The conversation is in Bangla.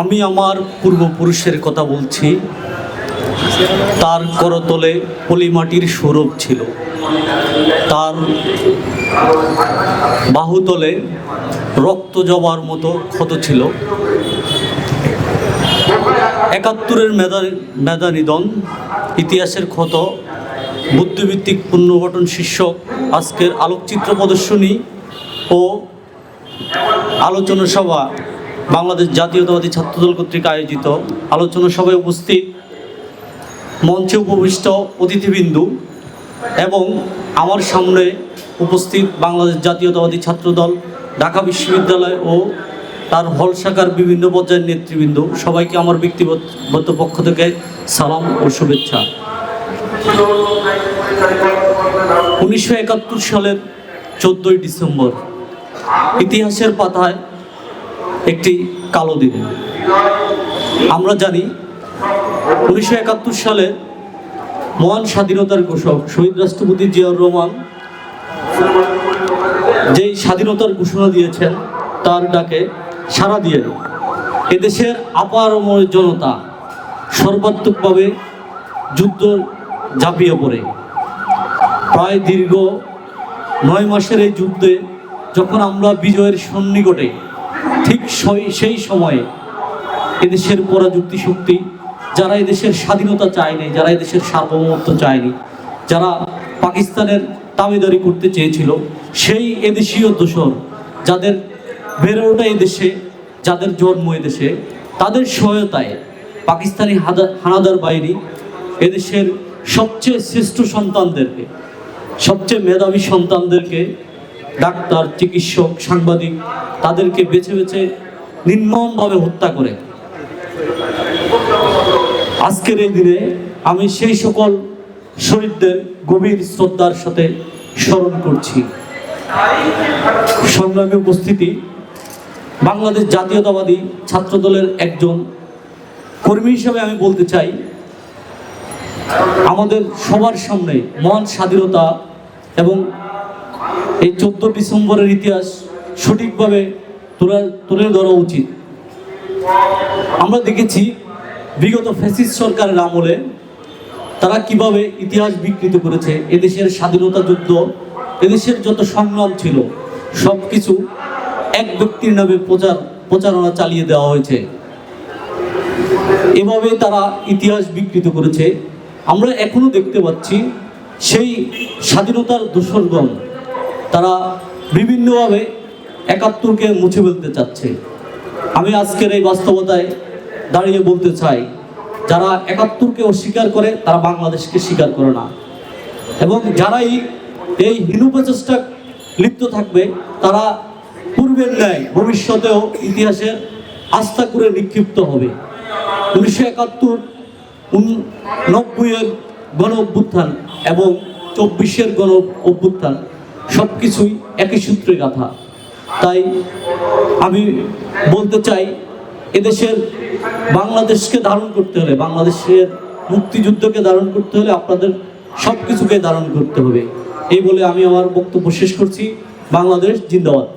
আমি আমার পূর্বপুরুষের কথা বলছি। তার করতলে পলিমাটির সৌরভ ছিল। তার বাহুতলে রক্ত জবার মতো ক্ষত ছিল। একাত্তরের মেধা মেধা নিধন ইতিহাসের ক্ষত বুদ্ধিভিত্তিক পুনর্গঠন শীর্ষক আজকের আলোকচিত্র প্রদর্শনী ও আলোচনা সভা বাংলাদেশ জাতীয়তাবাদী ছাত্রদল কর্তৃক আয়োজিত আলোচনা সভায় উপস্থিত মঞ্চে উপবিষ্ট অতিথিবিন্দু এবং আমার সামনে উপস্থিত বাংলাদেশ জাতীয়তাবাদী ছাত্রদল, ঢাকা বিশ্ববিদ্যালয় ও তার হল শাখার বিভিন্ন পর্যায়ের নেতৃবৃন্দ, সবাইকে আমার ব্যক্তিগত পক্ষ থেকে সালাম ও শুভেচ্ছা। উনিশশো একাত্তর সালের চোদ্দোই ডিসেম্বর, ইতিহাসের পাতায় একটি কালো দিন। আমরা জানি উনিশশো একাত্তর সালে মহান স্বাধীনতার ঘোষক শহীদ রাষ্ট্রপতি জিয়াউর রহমান যেই স্বাধীনতার ঘোষণা দিয়েছেন, তার ডাকে সাড়া দিয়ে এদেশের আপার জনতা সর্বাত্মকভাবে যুদ্ধ ঝাঁপিয়ে পড়ে। প্রায় দীর্ঘ নয় মাসের এই যুদ্ধে যখন আমরা বিজয়ের সন্নিকটে ঠিক সেই- সময়ে এদেশের পরাযুক্তি শক্তি, যারা এদেশের স্বাধীনতা চায়নি, যারা এদেশের সার্বভৌমত্ব চায়নি, যারা পাকিস্তানের দাবিদারি করতে চেয়েছিল, সেই এদেশীয় দোসর যাদের বেড়ে ওঠা এদেশে যাদের জন্ম এদেশে তাদের সহায়তায় পাকিস্তানি হানাদার বাহিনী এদেশের সবচেয়ে শ্রেষ্ঠ সন্তানদেরকে, সবচেয়ে মেধাবী সন্তানদেরকে ডাক্তার, চিকিৎসক, সাংবাদিক, তাদেরকে বেছে বেছে নির্মমভাবে হত্যা করে। আজকের এই দিনে আমি সেই সকল শহীদদের গভীর শ্রদ্ধার সাথে স্মরণ করছি। সংগ্রামী উপস্থিতি, বাংলাদেশ জাতীয়তাবাদী ছাত্রদলের একজন কর্মী হিসেবে আমি বলতে চাই, আমাদের সবার সামনে মহান স্বাধীনতা এবং এই চোদ্দ ডিসেম্বরের ইতিহাস সঠিকভাবে তুলে তুলে ধরা উচিত। আমরা দেখেছি বিগত ফ্যাসিস্ট সরকারের আমলে তারা কীভাবে ইতিহাস বিকৃত করেছে। এদেশের স্বাধীনতা যুদ্ধ, এদেশের যত সংগ্রাম ছিল সব কিছু এক ব্যক্তির নামে প্রচার, প্রচারণা চালিয়ে দেওয়া হয়েছে। এভাবে তারা ইতিহাস বিকৃত করেছে। আমরা এখনও দেখতে পাচ্ছি সেই স্বাধীনতার দোসরগণ তারা বিভিন্নভাবে একাত্তরকে মুছে ফেলতে চাচ্ছে। আমি আজকের এই বাস্তবতায় দাঁড়িয়ে বলতে চাই, যারা একাত্তরকে অস্বীকার করে, তারা বাংলাদেশকে স্বীকার করে না। এবং যারাই এই হীন প্রচেষ্টা লিপ্ত থাকবে, তারা পূর্বের ন্যায় ভবিষ্যতেও ইতিহাসের আস্থা করে নিক্ষিপ্ত হবে। উনিশশো একাত্তর নব্বইয়ের গণ অভ্যুত্থান এবং চব্বিশের গণ অভ্যুত্থান। সব কিছুই একই সূত্রে গাথা। তাই আমি বলতে চাই, এদেশের বাংলাদেশকে ধারণ করতে হলে, বাংলাদেশের মুক্তিযুদ্ধকে ধারণ করতে হলে আপনাদের সব কিছুকে ধারণ করতে হবে। এই বলে আমি আমার বক্তব্য শেষ করছি। বাংলাদেশ জিন্দাবাদ।